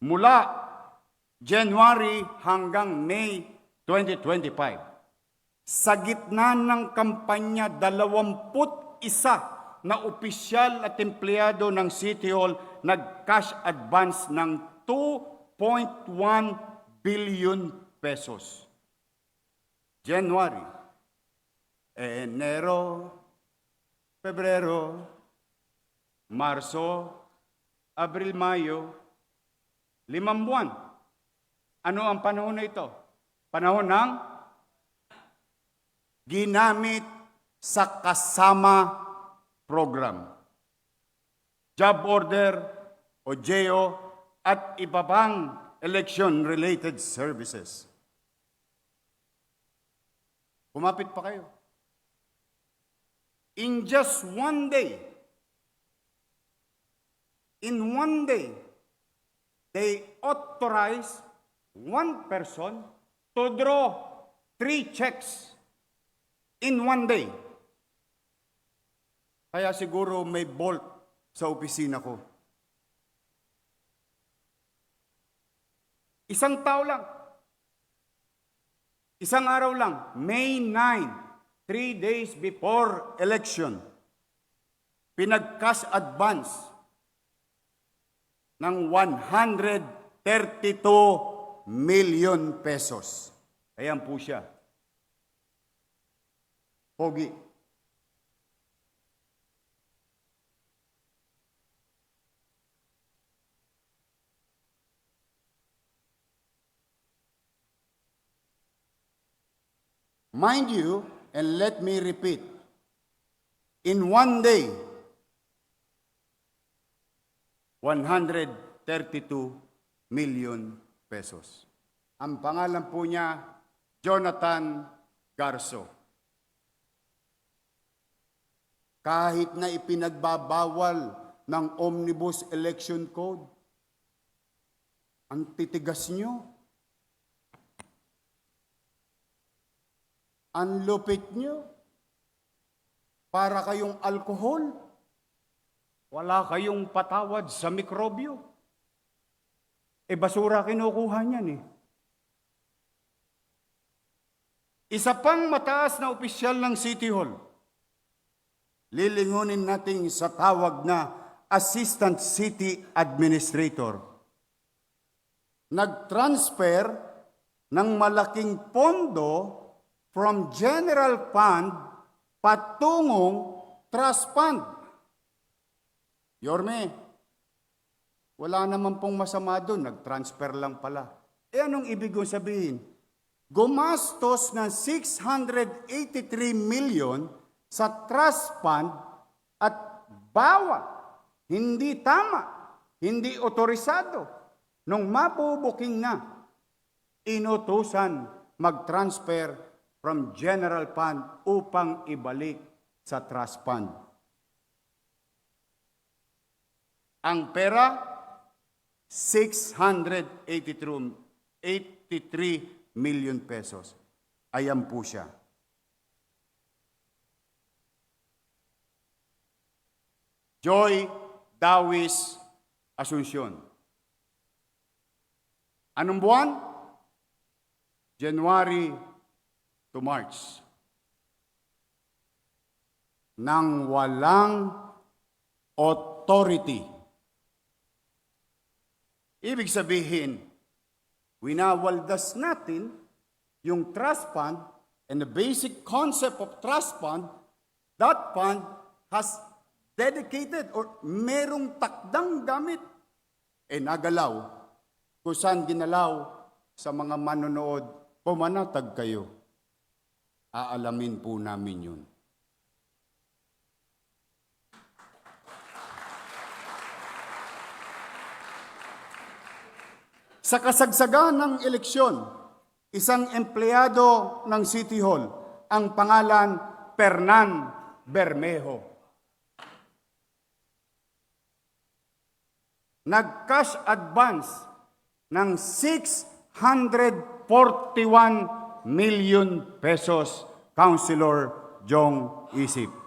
mula January hanggang May 2025. Sa gitna ng kampanya, 21 na opisyal at empleyado ng City Hall nag-cash advance ng 2.1 billion pesos. January, Enero, Pebrero, Marso, Abril, Mayo, limang buwan. Ano ang panahon na ito? Panahon ng ginamit sa kasama program. Job order o JO at iba pang election-related services. Kumapit pa kayo. In just one day, in one day, they authorize one person to draw three checks in one day. Kaya siguro may bolt sa opisina ko. Isang tao lang. Isang araw lang, May 9, three days before election, pinag-cash advance ng 132 million pesos. Ayan po siya. Pogi. Mind you, and let me repeat, in one day, 132 million pesos. Ang pangalan po niya, Jonathan Garso. Kahit na ipinagbabawal ng Omnibus Election Code, ang titigas niyo. Ang lupit niyo. Para kayong alkohol. Wala kayong patawad sa mikrobyo. E basura kinukuha niyan eh. Isa pang mataas na opisyal ng City Hall. Lilingunin natin sa tawag na Assistant City Administrator. Nag-transfer ng malaking pondo from general fund patungong trust fund. Yorme, wala naman pong masama doon, nag-transfer lang pala. E anong ibig kong sabihin? Gumastos ng 683 million sa trust fund at bawa, hindi tama, hindi otorisado. Nung mapubuking na, inutusan mag-transfer from general fund upang ibalik sa trust fund. Ang pera, 683 million pesos. Ayan po siya. Joy Dawis Asuncion. Anong buwan? January to March. Nang walang authority. Ibig sabihin, winawaldas natin yung trust fund and the basic concept of trust fund, that fund has dedicated or merong takdang gamit. E nagalaw, kung saan ginalaw sa mga manonood, pumanatag kayo. Aalamin po namin yun. Sa kasagsagan ng eleksyon, isang empleyado ng City Hall, ang pangalan Pernan Bermejo. Nag-cash advance ng 641 million pesos, Councilor Jong Isip.